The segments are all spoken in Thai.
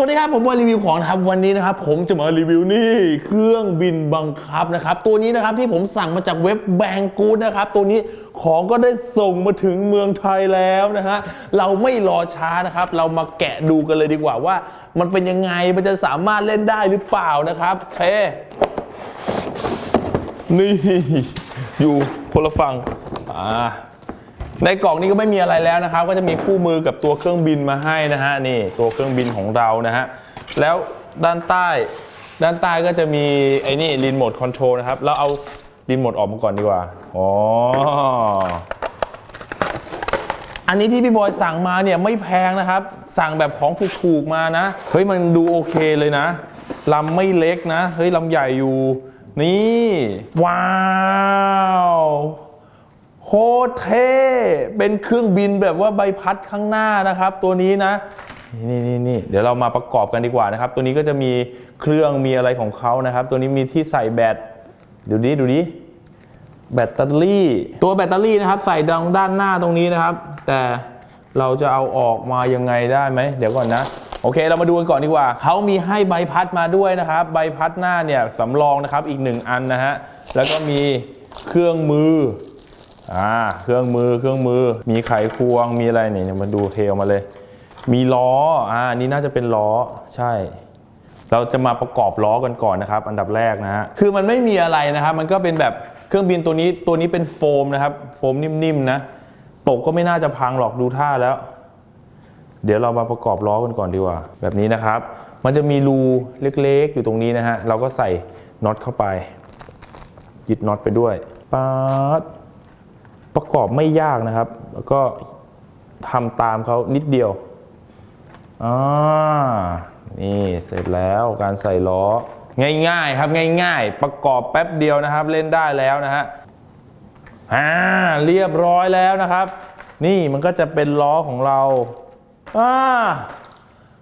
สวัสดีครับผมบอยรีวิวของนะครับวันนี้นะครับผมจะมารีวิวนี่เครื่องบินบังคับนะครับตัวนี้นะครับที่ผมสั่งมาจากเว็บแบงกูดนะครับตัวนี้ของก็ได้ส่งมาถึงเมืองไทยแล้วนะฮะเราไม่รอช้านะครับ เรามาแกะดูกันเลยดีกว่าว่า มันเป็นยังไงมันจะสามารถเล่นได้หรือเปล่านะครับเคนี่อยู่คนละฝั่งอ่า ในกล่องนี้ก็ไม่มีอะไรแล้วนะครับ ก็จะมีคู่มือกับตัวเครื่องบินมาให้นะฮะนี่ตัวเครื่องบินของเรานะฮะแล้วด้านใต้ด้านใต้ก็จะมีไอ้นี่รีโมทคอนโทรลนะครับ เราเอารีโมทออกมาก่อนดีกว่าอ๋ออันนี้ที่พี่บอยสั่งมาเนี่ยไม่แพงนะครับ สั่งแบบของถูกๆมานะ เฮ้ยมันดูโอเคเลยนะลำไม่เล็กนะ เฮ้ยลำใหญ่อยู่ นี่ ว้าว โคเทเป็นเครื่องบินแบบว่าใบพัดข้างหน้านะครับ ตัวนี้นะนี่นี่นี่เดี๋ยวเรามาประกอบกันดีกว่านะครับ ตัวนี้ก็จะมีเครื่องมีอะไรของเขานะครับ ตัวนี้มีที่ใส่แบตดูดิดูดิแบตเตอรี่ ตัวแบตเตอรี่นะครับใส่ดังด้านหน้าตรงนี้นะครับ แต่เราจะเอาออกมายังไงได้ไหมเดี๋ยวก่อนนะโอเค เรามาดูกันก่อนดีกว่า เขามีให้ใบพัดมาด้วยนะครับ ใบพัดหน้าเนี่ยสำรองนะครับอีกหนึ่งอันนะฮะแล้วก็มีเครื่องมือ อ่าเครื่องมือเครื่องมือ มีไขควงมีอะไรเนี่ยมาดูเทลมาเลย มีล้ออ่านี่น่าจะเป็นล้อใช่ เราจะมาประกอบล้อกันก่อนนะครับ อันดับแรกนะฮะคือมันไม่มีอะไรนะครับ มันก็เป็นแบบเครื่องบินตัวนี้ตัวนี้เป็นโฟมนะครับ โฟมนิ่มๆนะตกก็ไม่น่าจะพังหรอกดูท่าแล้ว เดี๋ยวเรามาประกอบล้อกันก่อนดีกว่า แบบนี้นะครับ มันจะมีรูเล็กๆ อยู่ตรงนี้นะฮะเราก็ใส่น็อตเข้าไปยึดน็อตไปด้วยป๊าด ประกอบไม่ยากนะครับ แล้วก็ทำตามเขานิดเดียวอ่านี่เสร็จแล้วการใส่ล้อ ง่ายๆครับง่ายๆ ประกอบแป๊บเดียวนะครับ เล่นได้แล้วนะฮะอ่าเรียบร้อยแล้วนะครับ นี่มันก็จะเป็นล้อของเราอ่า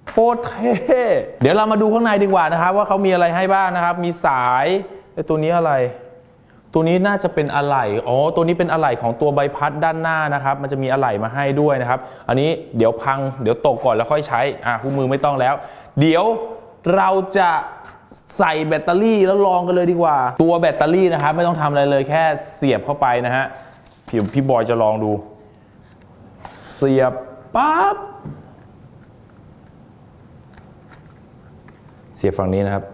โคตรเท่เดี๋ยวเรามาดูข้างในดีกว่านะครับ ว่าเขามีอะไรให้บ้างนะครับ มีสายไอตัวนี้อะไร ตัวนี้น่าจะเป็นอะไหล่อ๋อตัวนี้เป็นอะไหล่ของตัวใบพัดด้านหน้านะครับ มันจะมีอะไหล่มาให้ด้วยนะครับ อันนี้เดี๋ยวพังเดี๋ยวตกก่อนแล้วค่อยใช้อะคู่มือไม่ต้องแล้ว เดี๋ยวเราจะใส่แบตเตอรี่แล้วลองกันเลยดีกว่า ตัวแบตเตอรี่นะครับ ไม่ต้องทำอะไรเลยแค่เสียบเข้าไปนะฮะพี่พี่บอยจะลองดู เสียบปั๊บเสียบฝั่งนี้นะครับ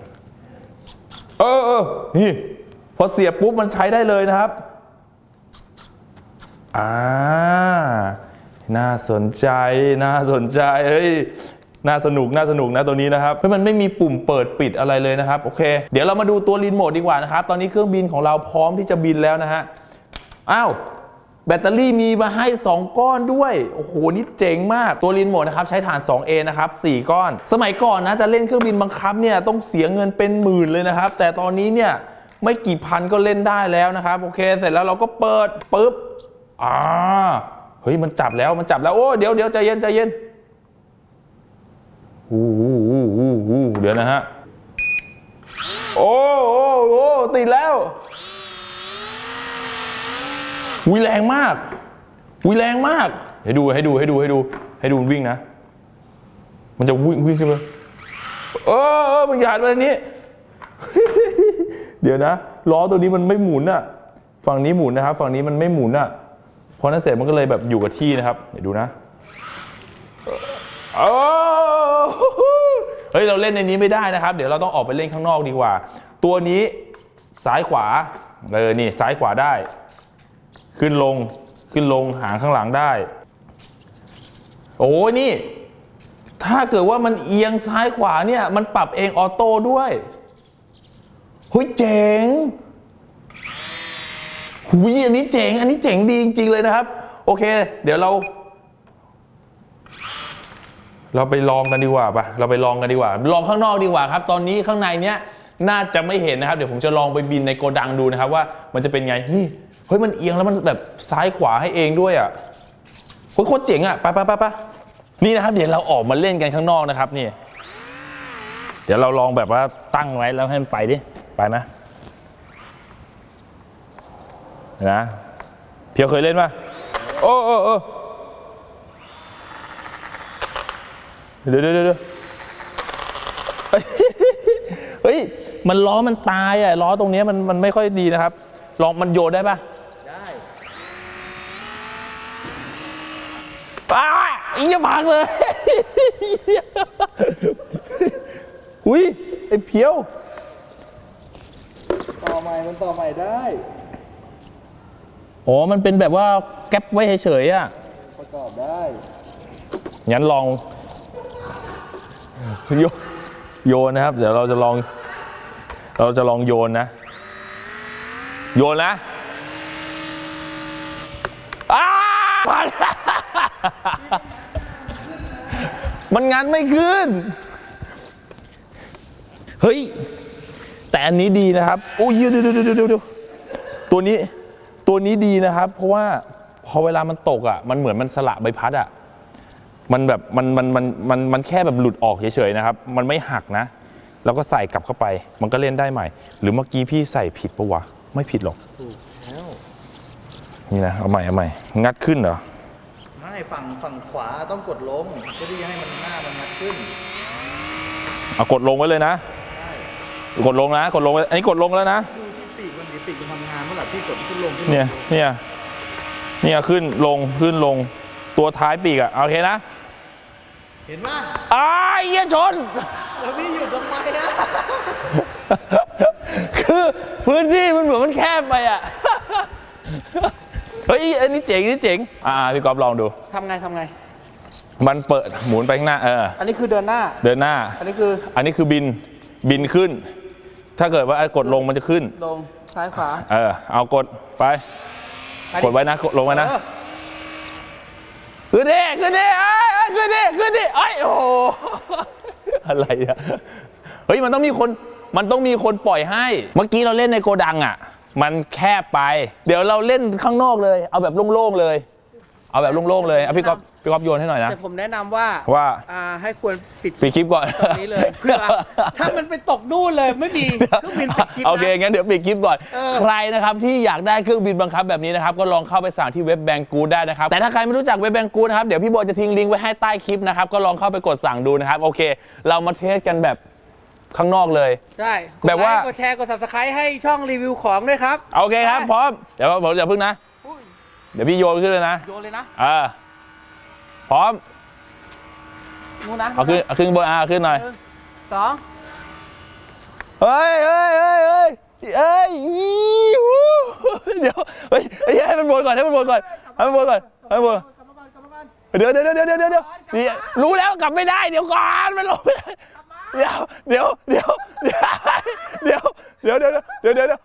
เออเออนี่ อเสียบปุ๊บมันใช้ได้เลยนะครับอ่าน่าสนใจน่าสนใจเฮ้ยน่าสนุกน่าสนุกนะตัวนี้นะครับเพราะมันไม่มีปุ่มเปิดปิดอะไรเลยนะครับโอเค เดี๋ยวเรามาดูตัวรีโมทดีกว่านะครับตอนนี้เครื่องบินของเราพร้อมที่จะบินแล้วนะฮะอ้าวแบตเตอรี่มีมาให้ 2 ก้อนด้วย โอ้โห นี่เจ๋งมาก ตัวรีโมทนะครับ ใช้ฐาน 2A นะครับ 4 ก้อน สมัยก่อนนะ จะเล่นเครื่องบินบังคับเนี่ย ต้องเสียเงินเป็นหมื่นเลยนะครับ แต่ตอนนี้เนี่ย ไม่กี่พันก็เล่นได้แล้วนะครับ โอเค เสร็จแล้วเราก็เปิดปุ๊บอ่าเฮ้ยมันจับแล้วมันจับแล้วโอ้เดี๋ยวเดี๋ยวใจเย็นใจเย็นอู้อู้อู้อู้อู้เดี๋ยวนะฮะโอ้โอ้โอ้ติดแล้ววิแรงมากวิแรงมาก ให้ดูให้ดูให้ดูให้ดู ให้ดูวิ่งนะ มันจะวิ่งวิ่งขึ้นมาเออเออมันหยาดมาอันนี้ เดี๋ยวนะล้อตัวนี้มันไม่หมุนอะฝั่งนี้หมุนนะครับ ฝั่งนี้มันไม่หมุนอะพอนั้นเสร็จมันก็เลยแบบอยู่กับที่นะครับ เดี๋ยวดูนะเฮ้ยเราเล่นในนี้ไม่ได้นะครับ เดี๋ยวเราต้องออกไปเล่นข้างนอกดีกว่า ตัวนี้ซ้ายขวาเออนี่ซ้ายขวาได้ ขึ้นลงขึ้นลงหางข้างหลังได้ โอ้นี่ ถ้าเกิดว่ามันเอียงซ้ายขวาเนี่ย มันปรับเองออโต้ด้วย เฮ้ยเจ๋งหุยอันนี้เจ๋ง อันนี้เจ๋งดีจริง ๆ เลยนะครับ โอเค เดี๋ยวเรา เราไปลองกันดีกว่าปะเราไปลองกันดีกว่า ลองข้างนอกดีกว่าครับ ตอนนี้ข้างในเนี้ยน่าจะไม่เห็นนะครับ เดี๋ยวผมจะลองไปบินในโกดังดูนะครับ ว่ามันจะเป็นไง นี่ เฮ้ย มันเอียงแล้วมันแบบซ้ายขวาให้เองด้วยอะโคตรเจ๋งอะ ไปไปไปไปนี่นะครับ เดี๋ยวเราออกมาเล่นกันข้างนอกนะครับนี่ เดี๋ยวเราลองแบบว่าตั้งไว้แล้วให้มันไปดิ ไปไหมเห็นนะเพียวเคยเล่นปะโอ้โอ้โอ้เดี๋ยวเดี๋ยวเดี๋ยวเฮ้ย มันล้อมันตายอะล้อตรงเนี้ยมันมันไม่ค่อยดีนะครับ ลองมันโยนได้ปะได้อ้าอีอย่าพังเลยหุยไอ้เพียว ต่อใหม่มันต่อใหม่ได้อ๋อ มันเป็นแบบว่าแก๊ปไว้เฉยๆอะ ประกอบได้งั้นลองโยนโยนนะครับ เดี๋ยวเราจะลอง เราจะลองโยนนะ โยนนะอ้าพัน มันงันไม่ขึ้น เฮ้ย แต่อันนี้ดีนะครับอุ้ยเดี๋ยวเดี๋ยวเดี๋ยวเดี๋ยวเดี๋ยวตัวนี้ตัวนี้ดีนะครับ เพราะว่าพอเวลามันตกอะมันเหมือนมันสละใบพัดอะมันแบบมันมันมันมันมันแค่แบบหลุดออกเฉยๆนะครับ มันไม่หักนะ แล้วก็ใส่กลับเข้าไป มันก็เล่นได้ใหม่ หรือเมื่อกี้พี่ใส่ผิดปะวะไม่ผิดหรอกถูกแล้วนี่นะเอาใหม่เอาใหม่งัดขึ้นเหรอไม่ฝั่งฝั่งขวาต้องกดลงเพื่อที่จะให้มันหน้ามันมัดขึ้นเอากดลงไว้เลยนะ กดลงนะกดลงไว้อันนี้กดลงแล้วนะดูที่ปีกมันดีปีกมันทำงานเมื่อไหร่พี่กดขึ้นลงขึ้นลงเนี่ยเนี่ยเนี่ยขึ้นลงขึ้นลงตัวท้ายปีกอะโอเคนะเห็นไหมอ้ายเหี้ยชน แล้วพี่หยุดทำไมอะคือพื้นที่มันเหมือนมันแคบไปอะ เฮ้ยอันนี้เจ๋งนี่เจ๋ง อ่าพี่กอฟลองดู ทำไงทำไง มันเปิดหมุนไปข้างหน้าเออ อันนี้คือเดินหน้า เดินหน้า อันนี้คือ อันนี้คือบินบินขึ้น ถ้าเกิดว่ากดลงมันจะขึ้น ลงซ้ายขวาเออ เอากดไปกดไว้นะกดลงไว้นะ เออขึ้นดิขึ้นดิเอ้ยเอ้ยขึ้นดิขึ้นดิเอ้ยโอ้โห อะไรอะเฮ้ยมันต้องมีคนมันต้องมีคนปล่อยให้ เมื่อกี้เราเล่นในโกดังอะมันแคบไป เดี๋ยวเราเล่นข้างนอกเลย เอาแบบโล่งๆเลย เอาแบบโล่งๆเลยเอาพี่ก๊อฟ พี่ก๊อฟโยนให้หน่อยนะ แต่ผมแนะนำว่าว่าอ่าให้ควรปิดปิดคลิปก่อน ตรงนี้เลยเพื่อถ้ามันไปตกนู่นเลยไม่มีเครื่องบินปิดคลิปนะ โอเค งั้นเดี๋ยวปิดคลิปก่อน เออ ใครนะครับที่อยากได้เครื่องบินบังคับแบบนี้นะครับ ก็ลองเข้าไปสั่งที่เว็บแบงกูได้นะครับ แต่ถ้าใครไม่รู้จักเว็บแบงกูนะครับ เดี๋ยวพี่โบจะทิ้งลิงก์ไว้ให้ใต้คลิปนะครับ ก็ลองเข้าไปกดสั่งดูนะครับ โอเค เรามาเทสกันแบบข้างนอกเลย ใช่แบบว่ากดไลค์กดแชร์กด subscribe ให้ช่องรีวิวของด้วยครับ โอเคครับ พร้อม เดี๋ยวผมอย่าพึ่งนะ อุ้ยเดี๋ยวพี่โยนขึ้นเลยนะ โยนเลยนะ เออ พร้อม มูนะเอาขึ้นเอาขึ้นบนอาขึ้นหน่อยสองเฮ้ยเฮ้ยเฮ้ยเฮ้ยเฮ้ยยูเดี๋ยวเฮ้ยให้มันบนก่อน ให้มันบนก่อน ให้มันบนก่อน ให้มันบนกเดี๋ยวเดี๋ยวเดี๋ยวเดี๋ยวเดี๋ยวนี่รู้แล้วกลับไม่ได้ เดี๋ยวก่อน มันลงไม่ได้เดี๋ยว เดี๋ยว เดี๋ยว เดี๋ยว เดี๋ยว เดี๋ยว เดี๋ยวเดี๋ยว